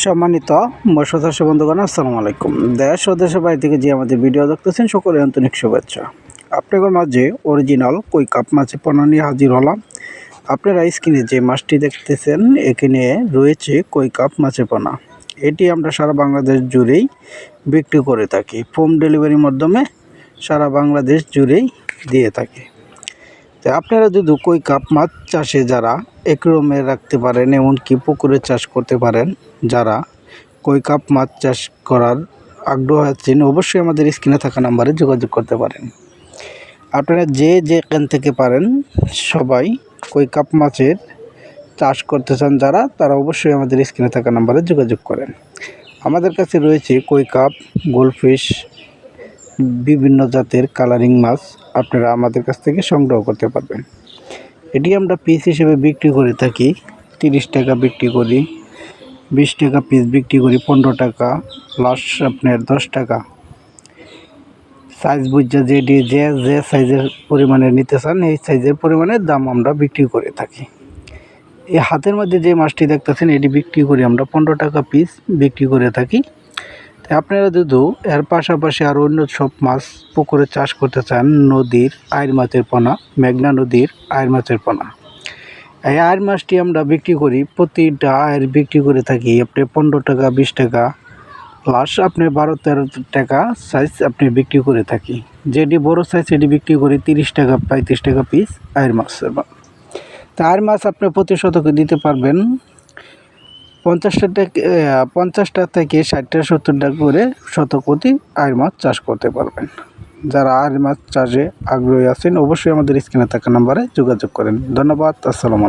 সম্মানিত বসদস্য বন্ধুগণ, আসসালামু আলাইকুম। দেশ ও দেশের বাড়ি থেকে যে আমাদের ভিডিও দেখতেছেন সকলে আন্তরিক শুভেচ্ছা। আপনাদের মাঝে অরিজিনাল কই কাপ মাছের পণ্য নিয়ে হাজির হলাম। আপনারা স্ক্রিনে যে মাছটি দেখতেছেন, এখানে রয়েছে কই কাপ মাছের পোনা। এটি আমরা সারা বাংলাদেশ জুড়েই বিক্রি করে থাকি। হোম ডেলিভারির মাধ্যমে সারা বাংলাদেশ জুড়েই দিয়ে থাকি। তো আপনারা যদি কই কাপ মাছ চাষে যারা একরমে রাখতে পারেন, এমনকি পুকুরে চাষ করতে পারেন, যারা কই কাপ মাছ চাষ করার আগ্রহ আছেন, অবশ্যই আমাদের স্ক্রিনে থাকা নাম্বারে যোগাযোগ করতে পারেন। আপনারা যে যেখান থেকে পারেন সবাই কই কাপ মাছের চাষ করতে চান যারা, তারা অবশ্যই আমাদের স্ক্রিনে থাকা নাম্বারে যোগাযোগ করেন। আমাদের কাছে রয়েছে কই কাপ, গোলফিশ বিভিন্ন জাতের কালারিং মাছ আপনারা আমাদের কাছ থেকে সংগ্রহ করতে পারবেন। এটি আমরা পিস হিসেবে বিক্রি করে থাকি, তিরিশ টাকা বিক্রি করি, বিশ টাকা পিস বিক্রি করি, পনেরো টাকা প্লাস আপনার দশ টাকা। সাইজ বুঝা যে ডি- যে যে সাইজের পরিমাণে নিতে চান, এই সাইজের পরিমাণে দাম আমরা বিক্রি করে থাকি। এই হাতের মধ্যে যে মাছটি দেখতেছেন, এটি বিক্রি করি আমরা পনেরো টাকা পিস বিক্রি করে থাকি। আপনারা যদি এর পাশাপাশি আর অন্য সব মাছ পুকুরে চাষ করতে চান, নদীর আয়ের মাছের পোনা, মেঘনা নদীর আয়ের মাছের পোনা। এই আয়ের মাছটি আমরা বিক্রি করি, প্রতিটা আয়ের বিক্রি করে থাকি আপনি পনেরো টাকা, বিশ টাকা প্লাস আপনি বারো, তেরো টাকা সাইজ আপনি বিক্রি করে থাকি। যেটি বড় সাইজ সেটি বিক্রি করি তিরিশ টাকা, পঁয়ত্রিশ টাকা পিস আয়ের মাছ তা আয়ের মাছ আপনি প্রতি শতকে দিতে পারবেন পঞ্চাশটা পঞ্চাশটা থেকে ষাটটা, সত্তরটা করে শতকোটি আয় মাছ চাষ করতে পারবেন। যারা আয় মাছ চাষে আগ্রহী আছেন, অবশ্যই আমাদের স্ক্রিনে থাকা নাম্বারে যোগাযোগ করেন। ধন্যবাদ, আসসালামু